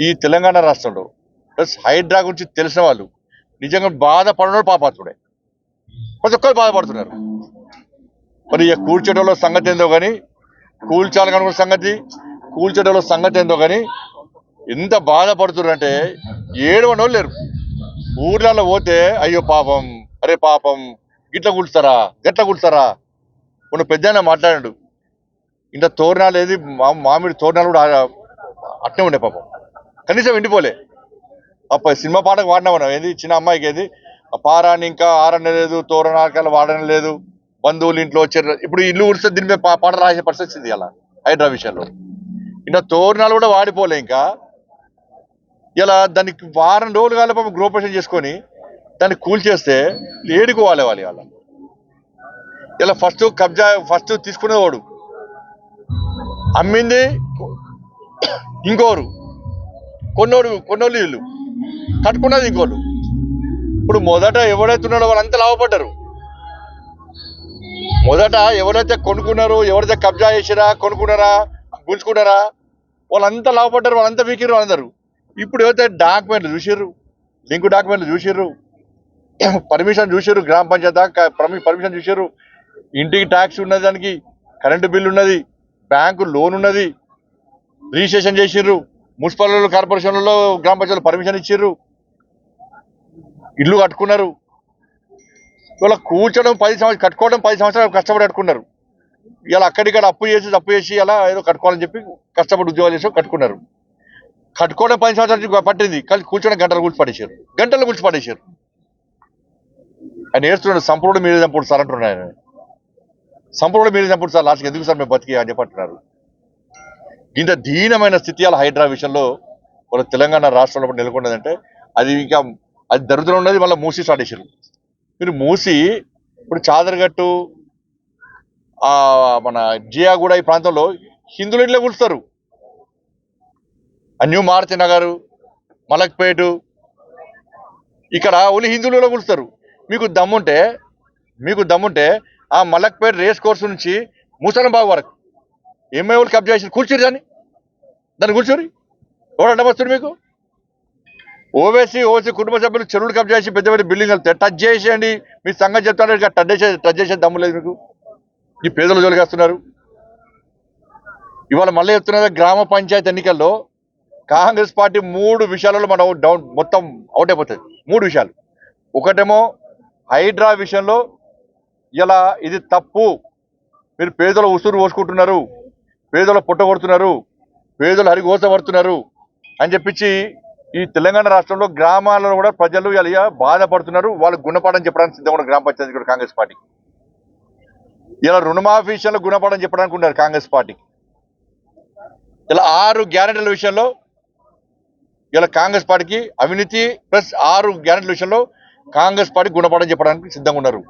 ఈ తెలంగాణ రాష్ట్రంలో ప్లస్ హైడ్రా గురించి తెలిసిన వాళ్ళు నిజంగా బాధపడడం పాపాత్ముడే. ప్రతి ఒక్కరు బాధపడుతున్నారు. మరి ఇక కూల్చేటోళ్ళ సంగతి ఏందో కానీ కూల్చాలి కనుక సంగతి కూల్చేటోళ్ళ సంగతి ఏందో కానీ ఎంత బాధపడుతున్నారంటే ఏడవని వాళ్ళు లేరు. ఊర్లలో పోతే అయ్యో పాపం అరే పాపం గిట్ల కూల్స్తారా గట్ల కూల్స్తారా కొన్ని పెద్ద మాట్లాడాడు. ఇంత తోరణాలు ఏది మా- మామిడి తోరణాలు కూడా అట్టే అట్నే ఉండే పాపం. కనీసం ఎండిపోలే అప్ప సినిమా పాటకు వాడినా మనం. ఏది? చిన్న అమ్మాయికి ఏది? ఆ పారాన్ని ఇంకా ఆరని లేదు తోరణాలు వాడని లేదు. బంధువులు ఇంట్లో వచ్చారు ఇప్పుడు ఇల్లు ఉడిస్తే దీని మీద పాట రాసే పరిస్థితి ఇది అలా హైడ్రా విషయంలో. ఇంకా తోరణాలు కూడా వాడిపోలే ఇంకా. ఇలా దానికి వారం రోజులు కాలే పాపం గృహప్రవేశం చేసుకొని దాన్ని కూల్చేస్తే ఏడుకోవాలి వాళ్ళు వాళ్ళ ఇలా ఫస్ట్ కబ్జా ఫస్ట్ తీసుకునేవాడు. అమ్మింది ఇంకోరు. కొన్నోడు కొన్నోళ్ళు వీళ్ళు. కట్టుకున్నది ఇంకోళ్ళు. ఇప్పుడు మొదట ఎవరైతే ఉన్నాడో వాళ్ళంతా లాభపడ్డారు. మొదట ఎవరైతే కొనుక్కున్నారో ఎవరైతే కబ్జా చేసిరా కొనుక్కున్నారా గుంజుకున్నారా వాళ్ళంతా లాభపడ్డారు వాళ్ళంతా వీకిరు అందరు ఇప్పుడు ఏవైతే డాక్యుమెంట్లు చూసిర్రు లింక్ డాక్యుమెంట్లు చూసిర్రు పర్మిషన్ చూసిర్రు గ్రామ పంచాయతీ దాకా పర్మిషన్ చూసిర్రు ఇంటికి ట్యాక్స్ ఉన్నది దానికి కరెంటు బిల్లు ఉన్నది బ్యాంకు లోన్ ఉన్నది రిజిస్ట్రేషన్ చేసిర్రు మున్సిపల్ కార్పొరేషన్లలో గ్రామ పంచాయతీలో పర్మిషన్ ఇచ్చిర్రు. ఇల్లు కట్టుకున్నారు. ఇవాళ కూర్చోడం పది సంవత్సరాలు కట్టుకోవడం పది సంవత్సరాలు కష్టపడి కట్టుకున్నారు. ఇలా అక్కడిక్కడ అప్పు చేసి అప్పు చేసి అలా ఏదో కట్టుకోవాలని చెప్పి కష్టపడి ఉద్యోగాలు చేసి కట్టుకున్నారు. కట్టుకోవడం పది సంవత్సరాలు పట్టింది. కానీ కూర్చోడం గంటలు కూర్చి పడేశారు. గంటలు కూర్చి పడేశారు. ఆయన నేర్చుకున్నాడు సంపూర్ణ మీరే చంపుడు సార్ అంటున్నాడు ఆయన. సంపూర్ణ మీరే చంపుడు సార్ లాస్ట్కి ఎందుకు సార్ మేము బతికి అని చెప్పంటున్నారు ఇంత దీనమైన స్థితి అలా హైడ్రా విషయంలో మన తెలంగాణ రాష్ట్రంలో నెలకొన్నదంటే అది ఇంకా అది దరిద్రం ఉన్నది మళ్ళీ మూసి స్టార్ట్ చేశారు. మీరు మూసి ఇప్పుడు చాదరగట్టు మన జియాగూడ ఈ ప్రాంతంలో హిందువులు ఇంట్లో కూలుస్తారు. ఆ న్యూ మారుతి నగర్ మలక్పేటు ఇక్కడ ఓన్లీ హిందువులలో కూలుస్తారు. మీకు దమ్ముంటే మీకు దమ్ముంటే ఆ మలక్పేట రేస్ కోర్సు నుంచి ముసలంబాబు వరకు ఎంఐ వాళ్ళు కబ్జా చేసి కూర్చురు కానీ దాన్ని కూర్చొని ఎవరు అడ్డమస్తుడు మీకు? ఓవేసీ ఓసీ కుటుంబ సభ్యులు చెరువులు కప్ చేసి పెద్ద పెద్ద బిల్డింగ్ వెళ్తే టచ్ చేసేయండి. మీ సంగతి చెప్తాను ఇక టచ్ చేసే టచ్ చేసే దమ్ము లేదు మీకు. ఈ పేదలు జోలికేస్తున్నారు ఇవాళ మళ్ళీ చెప్తున్నారు గ్రామ పంచాయతీ ఎన్నికల్లో కాంగ్రెస్ పార్టీ మూడు విషయాలలో మనం డౌన్ మొత్తం అవుట్ అయిపోతుంది. మూడు విషయాలు. ఒకటేమో హైడ్రా విషయంలో ఇలా ఇది తప్పు. మీరు పేదల ఉసురు పోసుకుంటున్నారు. పేదల పుట్ట కొడుతున్నారు. పేదలు హరిగోసపడుతున్నారు అని చెప్పించి ఈ తెలంగాణ రాష్ట్రంలో గ్రామాలలో కూడా ప్రజలు ఇలా బాధపడుతున్నారు. వాళ్ళు గుణపాఠం చెప్పడానికి సిద్ధంగా ఉన్నారు గ్రామ పంచాయతీ కూడా కాంగ్రెస్ పార్టీ. ఇలా రుణమాఫీ విషయంలో గుణపాఠం చెప్పడానికి ఉన్నారు కాంగ్రెస్ పార్టీ. ఇలా ఆరు గ్యారెంటీల విషయంలో ఇలా కాంగ్రెస్ పార్టీకి అవినీతి ప్లస్ ఆరు గ్యారెంటీల విషయంలో కాంగ్రెస్ పార్టీ గుణపాఠం చెప్పడానికి సిద్ధంగా ఉన్నారు.